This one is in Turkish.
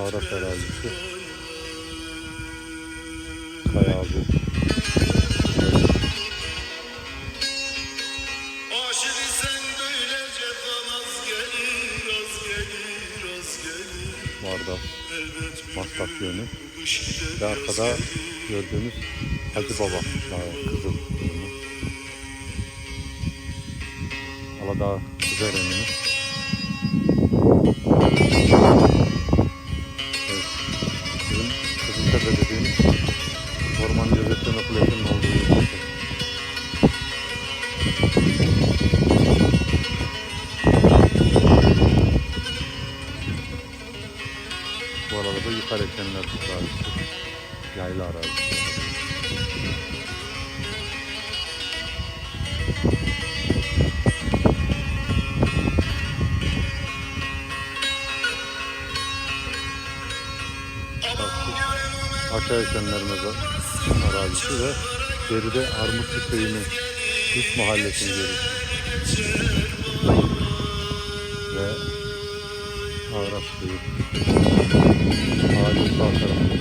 Avrat arazisi. Kaya abi. Varda Maslak yönü. Ve arkada gördüğünüz Hacı Baba Kızıl Durumu. Aladağ Kuzey Kızıltepe dediğimiz Ormancı Bekleme Kulesi'nin olduğu yer. Bu arada da yukarı ekenler arazisi. Yayla arazisi. Aşağı ekenler mezar arazisi ve geride Armutlu Köyü'nü üst mahallesini görüyoruz. Ve Avrat Köyü. Ağacın sağ tarafı.